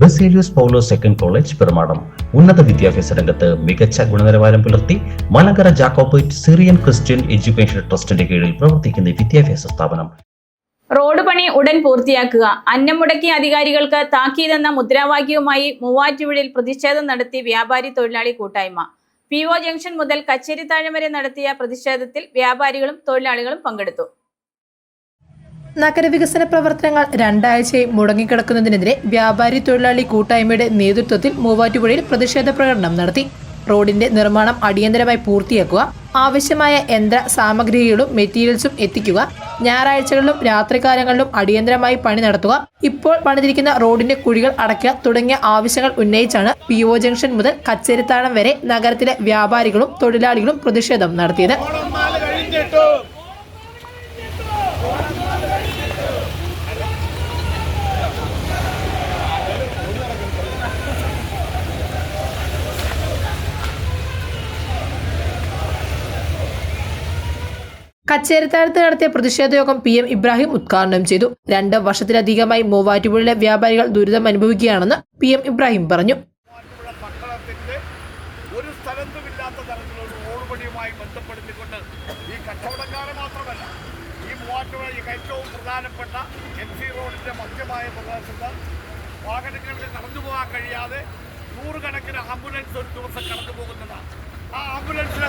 Baselios Paulo second college Perumadam. ഉന്നത വിദ്യാഭ്യാസ രംഗത്ത് മികച്ച ഗുണനിലവാരം പുലർത്തി Malankara Jacobite Syrian Christian education ട്രസ്റ്റിന്റെ കീഴിൽ പ്രവർത്തിക്കുന്ന വിദ്യാഭ്യാസ സ്ഥാപനം. റോഡ് പണി ഉടൻ പൂർത്തിയാക്കുക. അന്നം മുടക്കിയ അധികാരികൾക്ക് താക്കീതെന്ന മുദ്രാവാക്യവുമായി മൂവാറ്റുപുഴയിൽ പ്രതിഷേധം നടത്തി വ്യാപാരി തൊഴിലാളി കൂട്ടായ്മ. പി ഒ ജംഗ്ഷൻ മുതൽ കച്ചേരിത്താഴം വരെ നടത്തിയ പ്രതിഷേധത്തിൽ വ്യാപാരികളും തൊഴിലാളികളും പങ്കെടുത്തു. നഗരവികസന പ്രവർത്തനങ്ങൾ രണ്ടാഴ്ചയായി മുടങ്ങിക്കിടക്കുന്നതിനെതിരെ വ്യാപാരി തൊഴിലാളി കൂട്ടായ്മയുടെ നേതൃത്വത്തിൽ മൂവാറ്റുപുഴയിൽ പ്രതിഷേധ പ്രകടനം നടത്തി. റോഡിന്റെ നിർമ്മാണം അടിയന്തരമായി പൂർത്തിയാക്കുക ആവശ്യമായ യന്ത്ര സാമഗ്രികളും മെറ്റീരിയൽസും എത്തിക്കുക ഞായറാഴ്ചകളിലും രാത്രികാലങ്ങളിലും അടിയന്തരമായി പണി നടത്തുക ഇപ്പോൾ പണിതിരിക്കുന്ന റോഡിന്റെ കുഴികൾ അടയ്ക്കുക തുടങ്ങിയ ആവശ്യങ്ങൾ ഉന്നയിച്ചാണ് പി ഒ ജംഗ്ഷൻ മുതൽ കച്ചേരിത്താഴം വരെ നഗരത്തിലെ വ്യാപാരികളും തൊഴിലാളികളും പ്രതിഷേധം നടത്തിയത്. കച്ചേരിത്താഴത്ത് നടത്തിയ പ്രതിഷേധ യോഗം പി എം ഇബ്രാഹിം ഉദ്ഘാടനം ചെയ്തു. രണ്ട് വർഷത്തിലധികമായി മൂവാറ്റുപുഴയിലെ വ്യാപാരികൾ ദുരിതം അനുഭവിക്കുകയാണെന്ന് പി എം ഇബ്രാഹിം പറഞ്ഞു. ഒരു തരത്തിലുള്ള ഈ മാത്രമല്ല ഈ മധ്യമായ ആംബുലൻസ് ഒരു ദിവസം കടന്നു പോകുന്നതാണ് ആ ആംബുലൻസിനകത്ത്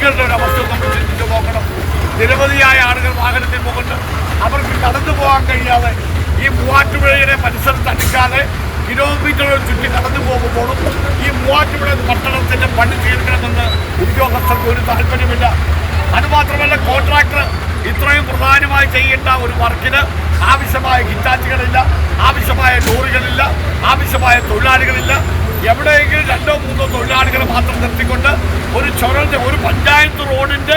രോഗികളുടെ ഒരു അവസ്ഥ നമ്മൾ ചിന്തിച്ചു നോക്കണം. നിരവധിയായ ആളുകൾ വാഹനത്തിൽ പോകുന്നു അവർക്ക് കടന്നു പോകാൻ കഴിയാതെ ഈ മൂവാറ്റുപുഴയുടെ പരിസരത്ത് അടുക്കാതെ കിലോമീറ്ററുകൾ ചുറ്റി കടന്നു പോകുമ്പോഴും ഈ മൂവാറ്റുപുഴ പട്ടണത്തിന്റെ പണി തീർക്കണമെന്ന് ഉദ്യോഗസ്ഥർക്ക് ഒരു താല്പര്യമില്ല. അതുമാത്രമല്ല കോൺട്രാക്ടർ ഇത്രയും പ്രധാനമായി ചെയ്യേണ്ട ഒരു വർക്കിന് ആവശ്യമായ ഹിറ്റാച്ചുകളില്ല ആവശ്യമായ ലോറികളില്ല ആവശ്യമായ തൊഴിലാളികളില്ല. എവിടെയെങ്കിലും രണ്ടോ മൂന്നോ തൊഴിലാളികൾ മാത്രം നിർത്തിക്കൊണ്ട് ഒരു ചുരന്റെ ഒരു പഞ്ചായത്ത് റോഡിന്റെ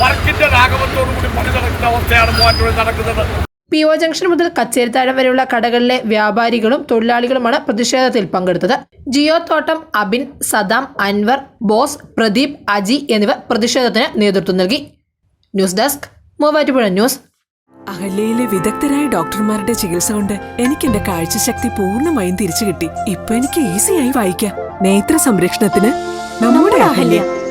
വർക്കിന്റെ രാഘവത്തോടു കൂടി പണി നടക്കുന്ന അവസ്ഥയാണ് മൂവാറ്റുപുഴ നടക്കുന്നത്. പി ഒ ജംഗ്ഷൻ മുതൽ കച്ചേരിത്താഴം വരെയുള്ള കടകളിലെ വ്യാപാരികളും തൊഴിലാളികളുമാണ് പ്രതിഷേധത്തിൽ പങ്കെടുത്തത്. ജിയോ തോട്ടം അബിൻ സദാം അൻവർ ബോസ് പ്രദീപ് അജി എന്നിവർ പ്രതിഷേധത്തിന് നേതൃത്വം നൽകി. News desk Muvattupuzha news. അഹല്യയിലെ വിദഗ്ധരായ ഡോക്ടർമാരുടെ ചികിത്സ കൊണ്ട് എനിക്ക് എന്റെ കാഴ്ചശക്തി പൂർണമായും തിരിച്ചു കിട്ടി. ഇപ്പൊ എനിക്ക് ഈസിയായി വായിക്കാം. നേത്ര സംരക്ഷണത്തിന് നമ്മുടെ Ahalya.